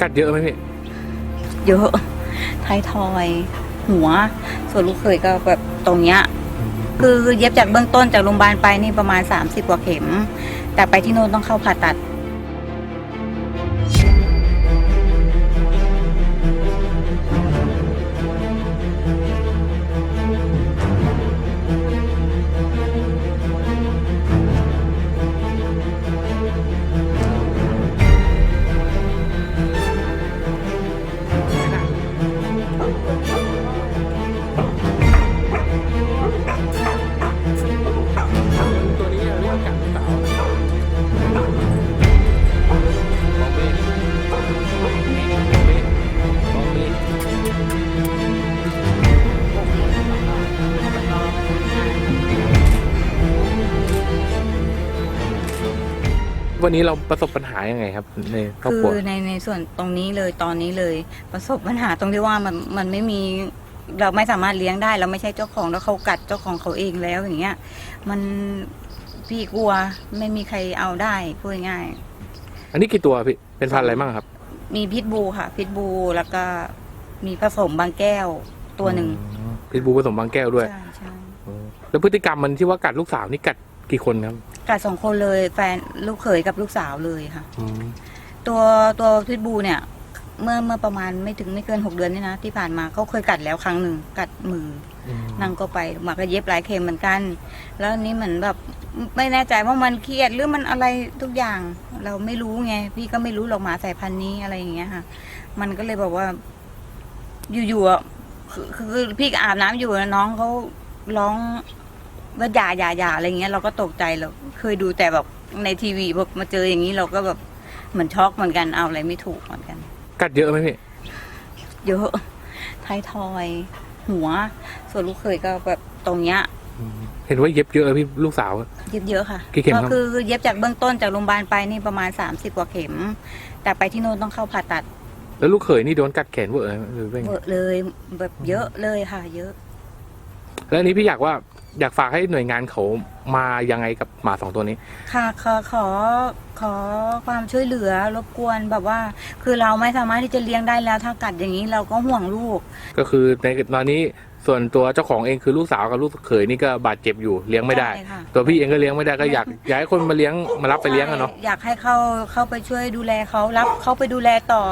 กัดเยอะไหมพี่เยอะท้ายทอย หัว ส่วนลูกเคยก็แบบตรงเนี้ย คือเย็บจากเบื้องต้นจากโรงพยาบาลไปนี่ประมาณ 30 กว่าเข็ม แต่ไปที่โน่นต้องเข้าผ่าตัด วันนี้เราประสบปัญหายังไงครับในครอบคืครัวอในในส่วนตรงนี้เลยตอนนี้เลยประสบปัญหาตรงที่ว่ามันมันไม่มีเราไม่สามารถเลี้ยงได้ เราไม่ใช่เจ้าของแล้วเขากัดเจ้าของเขาเองแล้วอย่างเงี้ย มันพี่กลัวไม่มีใครเอาได้พูดง่ายอันนี้กี่ตัวพี่เป็นพันธุ์อะไรบ้างครับ มีพิษบูค่ะ พิษบูแล้วก็มีผสมบางแก้วตัวหนึ่งอ๋อพิษบูผสมบางแก้วด้วย ใช่ใช่อ๋อแล้วพฤติกรรมมันที่ว่ากัดลูกสาวนี่กัด กี่คนครับกัดสองคนเลยแฟนลูกเขยกับลูกสาวเลยค่ะ อืมตัวตัวพิษบูเนี่ย เมื่อเมื่อประมาณไม่ถึงไม่เกินหกเดือนนี่นะที่ผ่านมาเขาเคยกัดแล้วครั้งหนึ่งกัดมือนางก็ไปมาก็เย็บหลายเข็มเหมือนกัน แล้วอันนี้เหมือนแบบไม่แน่ใจว่ามันเครียดหรือมันอะไรทุกอย่าง เราไม่รู้ไง พี่ก็ไม่รู้หรอกหมาสายพันธุ์นี้อะไรอย่างเงี้ยค่ะ มันก็เลยบอกว่า อยู่ๆอะคือคือพี่ก็อาบน้ำอยู่แล้วน้องเขาร้อง ว่าอย่าอย่าอย่าอะไรเงี้ยเราก็ตกใจเราเคยดูแต่แบบในทีวีพอมาเจออย่างนี้เราก็แบบเหมือนช็อกเหมือนกันเอาอะไรไม่ถูกเหมือนกัน กัดเยอะไหมพี่เยอะท้ายทอย หัว ส่วนลูกเคยก็แบบตรงเนี้ยเห็นว่าเย็บเยอะพี่ลูกสาว เย็บเยอะค่ะกี่เข็มครับก็คือเย็บจากเบื้องต้นจากโรงพยาบาลไปนี่ประมาณ30กว่าเข็ม แต่ไปที่โน่นต้องเข้าผ่าตัด แล้วลูกเขยนี่โดนกัดแขนเวอร์ไหมหรือเป็นไงเวอะเลยแบบเยอะเลยค่ะ เยอะ แล้วอันนี้พี่อยากว่าอยากฝากให้หน่วยงานเขามายังไงกับหมาสองตัวนี้ ค่ะขอขอขอความช่วยเหลือรบกวนแบบว่า คือเราไม่สามารถที่จะเลี้ยงได้แล้วถ้ากัดอย่างนี้เราก็ห่วงลูก ก็คือในตอนนี้ส่วนตัวเจ้าของเองคือลูกสาวกับลูกเขยนี่ก็บาดเจ็บอยู่เลี้ยงไม่ได้ ใช่ค่ะ ตัวพี่เองก็เลี้ยงไม่ได้ก็อยากอยากให้คนมาเลี้ยงมารับไปเลี้ยงอะเนาะ ใช่อยากให้เขาเข้าไปช่วยดูแลเขารับเขาไปดูแลต่อ